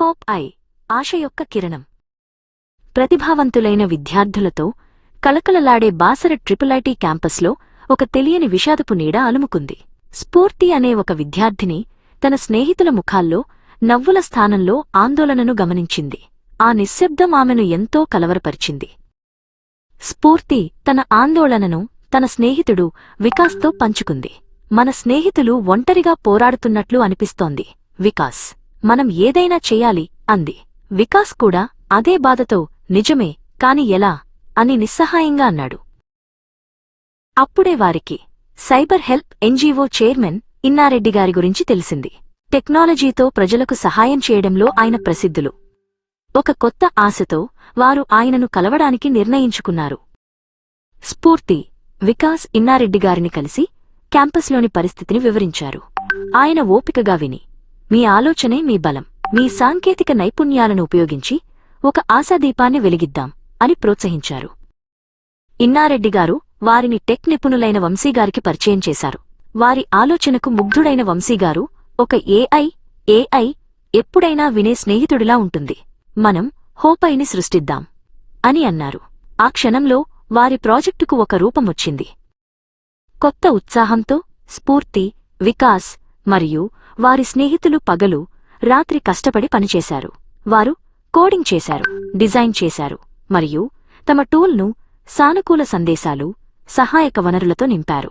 Hope I ఆశ యొక్క కిరణం. ప్రతిభావంతులైన విద్యార్థులతో కలకలలాడే బాసర ట్రిపుల్ ఐటీ క్యాంపస్లో ఒక తెలియని విషాదపు నీడ అలుముకుంది. స్ఫూర్తి అనే ఒక విద్యార్థిని తన స్నేహితుల ముఖాల్లో నవ్వుల స్థానంలో ఆందోళనను గమనించింది. ఆ నిశ్శబ్దం ఆమెను ఎంతో కలవరపరిచింది. స్ఫూర్తి తన ఆందోళనను తన స్నేహితుడు వికాస్తో పంచుకుంది. మన స్నేహితులు ఒంటరిగా పోరాడుతున్నట్లు అనిపిస్తోంది వికాస్. మనం ఏదైనా చెయ్యాలి అంది. వికాస్ కూడా అదే బాధతో నిజమే కాని ఎలా? అని నిస్సహాయంగా అన్నాడు. అప్పుడే వారికి cyber help NGO chairman Innareddy గారి గురించి తెలిసింది. టెక్నాలజీతో ప్రజలకు సహాయం చేయడంలో ఆయన ప్రసిద్ధులు. ఒక కొత్త ఆశతో వారు ఆయనను కలవడానికి నిర్ణయించుకున్నారు. స్ఫూర్తి వికాస్ ఇన్నారెడ్డి గారిని కలిసి క్యాంపస్లోని పరిస్థితిని వివరించారు. ఆయన ఓపికగా విని మీ ఆలోచనే మీ బలం. మీ సాంకేతిక నైపుణ్యాలను ఉపయోగించి ఒక ఆశాదీపాన్ని వెలిగిద్దాం అని ప్రోత్సహించారు. ఇన్నారెడ్డిగారు వారిని టెక్ నిపుణులైన వంశీగారికి పరిచయం చేశారు. వారి ఆలోచనకు ముగ్ధుడైన వంశీగారు ఒక ఏఐ ఏఐ ఎప్పుడైనా వినే స్నేహితుడిలా ఉంటుంది. మనం హోపైని సృష్టిద్దాం అని అన్నారు. ఆ క్షణంలో వారి ప్రాజెక్టుకు ఒక రూపమొచ్చింది కొత్త ఉత్సాహంతో స్ఫూర్తి వికాస్ మరియు వారి స్నేహితులు పగలు రాత్రి కష్టపడి పనిచేశారు. వారు కోడింగ్ చేశారు డిజైన్ చేశారు మరియు తమ టూల్ను సానుకూల సందేశాలు సహాయక వనరులతో నింపారు.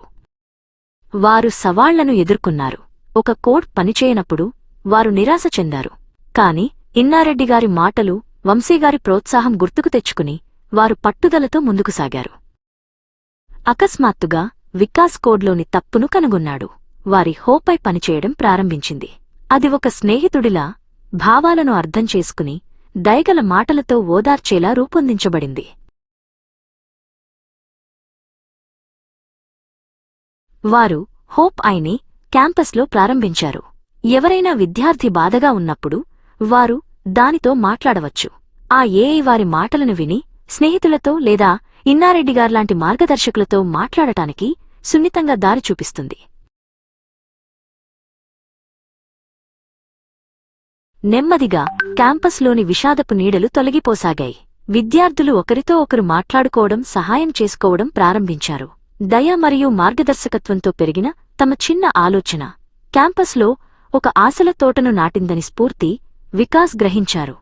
వారు సవాళ్ళను ఎదుర్కొన్నారు. ఒక కోడ్ పనిచేయనప్పుడు వారు నిరాశ చెందారు. కాని ఇన్నారెడ్డిగారి మాటలు వంశీగారి ప్రోత్సాహం గుర్తుకు తెచ్చుకుని వారు పట్టుదలతో ముందుకు సాగారు. అకస్మాత్తుగా వికాస్ కోడ్లోని తప్పును కనుగొన్నాడు. వారి హోపై పనిచేయడం ప్రారంభించింది. అది ఒక స్నేహితుడిలా భావాలను అర్థం చేసుకుని దయగల మాటలతో ఓదార్చేలా రూపొందించబడింది. వారు హోప్ ఐని క్యాంపస్లో ప్రారంభించారు. ఎవరైనా విద్యార్థి బాధగా ఉన్నప్పుడు వారు దానితో మాట్లాడవచ్చు. ఆ ఏఐ వారి మాటలను విని స్నేహితులతో లేదా ఇన్నారెడ్డిగార్లాంటి మార్గదర్శకులతో మాట్లాడటానికి సున్నితంగా దారి చూపిస్తుంది. నెమ్మదిగా క్యాంపస్లోని విషాదపు నీడలు తొలగిపోసాగాయి. విద్యార్థులు ఒకరితో ఒకరు మాట్లాడుకోవడం సహాయం చేసుకోవడం ప్రారంభించారు. దయ మరియు మార్గదర్శకత్వంతో పెరిగిన తమ చిన్న ఆలోచన. క్యాంపస్లో ఒక ఆశల తోటను నాటిందని స్ఫూర్తి వికాస్ గ్రహించారు.